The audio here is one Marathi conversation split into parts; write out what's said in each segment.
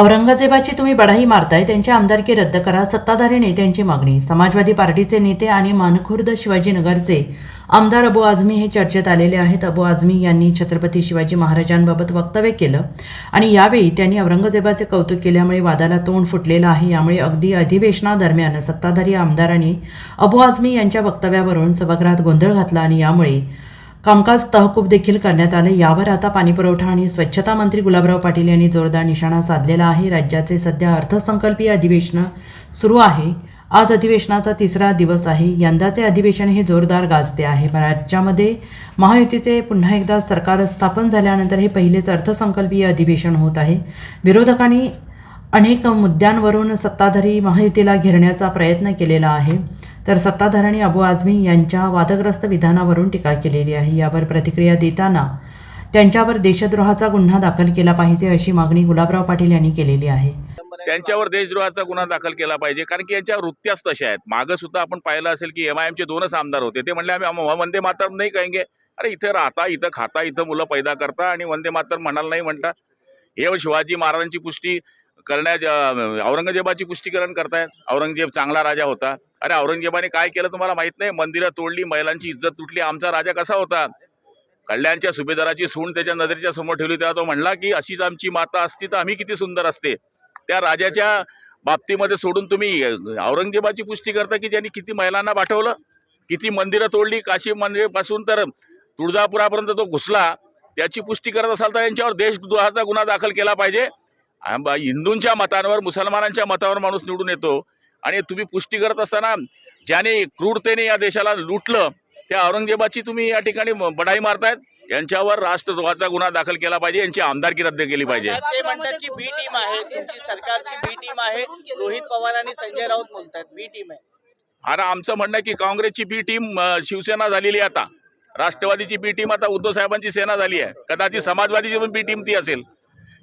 औरंगजेबाची तुम्ही बढाई मारताय त्यांची आमदारकी रद्द करा सत्ताधारी नेत्यांची मागणी समाजवादी पार्टीचे नेते आणि मानखुर्द शिवाजीनगरचे आमदार अबू आझमी हे चर्चेत आलेले आहेत. अबू आझमी यांनी छत्रपती शिवाजी महाराजांबाबत वक्तव्य केलं आणि यावेळी त्यांनी औरंगजेबाचे कौतुक केल्यामुळे वादाला तोंड फुटलेलं आहे. यामुळे अगदी अधिवेशनादरम्यान सत्ताधारी आमदारांनी अबू आझमी यांच्या वक्तव्यावरून सभागृहात गोंधळ घातला आणि यामुळे कामकाज तहकूब देखील करण्यात आले. यावर आता पाणीपुरवठा आणि स्वच्छता मंत्री गुलाबराव पाटील यांनी जोरदार निशाणा साधलेला आहे. राज्याचे सध्या अर्थसंकल्पीय अधिवेशन सुरू आहे. आज अधिवेशनाचा तिसरा दिवस आहे. यंदाचे अधिवेशन हे जोरदार गाजते आहे. राज्यामध्ये महायुतीचे पुन्हा एकदा सरकार स्थापन झाल्यानंतर हे पहिलेच अर्थसंकल्पीय अधिवेशन होत आहे. विरोधकांनी अनेक मुद्द्यांवरून सत्ताधारी महायुतीला घेरण्याचा प्रयत्न केलेला आहे. तर सत्ताधाऱ्यांनी अबू आझमी यांच्या वादग्रस्त विधानावरून टीका केलेली आहे. यावर प्रतिक्रिया देताना त्यांच्यावर देशद्रोहाचा गुन्हा दाखल केला पाहिजे अशी मागणी गुलाबराव पाटील यांनी केलेली आहे. त्यांच्यावर देशद्रोहाचा गुन्हा दाखल केला पाहिजे कारण की यांच्या वृत्त्याच तशा आहेत. मागं सुद्धा आपण पाहिलं असेल की एम आय एमचे दोनच आमदार होते. ते म्हणले आम्ही वंदे मातरम नाही कहेंगे. अरे इथं राहता इथं खाता इथं मुलं पैदा करता आणि वंदे मातरम म्हणाल नाही म्हणता. हे शिवाजी महाराजांची पुष्टी करण्या औरंगजेबाची पुष्टीकरण करतायत. औरंगजेब चांगला राजा होता. अरे औरंगजेबाने काय केलं तुम्हाला माहीत नाही? मंदिरं तोडली महिलांची इज्जत तुटली. आमचा राजा कसा होता? कल्याणच्या सुभेदाराची सून त्याच्या नजरेच्या समोर ठेवली तेव्हा तो म्हणला की अशीच आमची माता असती तर आम्ही किती सुंदर असते. त्या राजाच्या बाबतीमध्ये सोडून तुम्ही औरंगजेबाची पुष्टी करता की त्यांनी किती महिलांना पाठवलं? किती मंदिरं तोडली? काशी मंदिरपासून तर तुळजापुरापर्यंत तो घुसला. त्याची पुष्टी करत असाल तर यांच्यावर देशद्रोहाचा गुन्हा दाखल केला पाहिजे. हिंदूंच्या मतांवर मुसलमानांच्या मतावर माणूस निवडून येतो. आणि तुम्ही पुष्टी करत असताना ज्याने क्रूरतेने या देशाला लुटलं त्या औरंगजेबाची तुम्ही या ठिकाणी बढाई मारतायत. यांच्यावर राष्ट्रद्रोहाचा गुन्हा दाखल केला पाहिजे यांची आमदारकी रद्द केली पाहिजे. ते म्हणतात की बी टीम आहे तुमची सरकारची बी टीम आहे रोहित पवार आणि संजय राऊत म्हणतात बी टीम आहे. आता आमचं म्हणणं आहे की काँग्रेसची बी टीम शिवसेना झालेली आहे आता. राष्ट्रवादीची बी टीम आता उद्धव साहेबांची सेना झाली आहे. कदाचित समाजवादीची पण बी टीम ती असेल.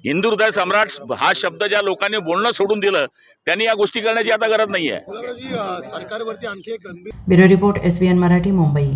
हिंदू हृदय सम्राट हा शब्द ज्या लोकांनी बोलणं सोडून दिलं त्यांनी या गोष्टी करण्याची आता गरज नाही आहे गुलाबरावजी अ, सरकारवरती आणखी एक गंभीर bureau report S Marathi Mumbai.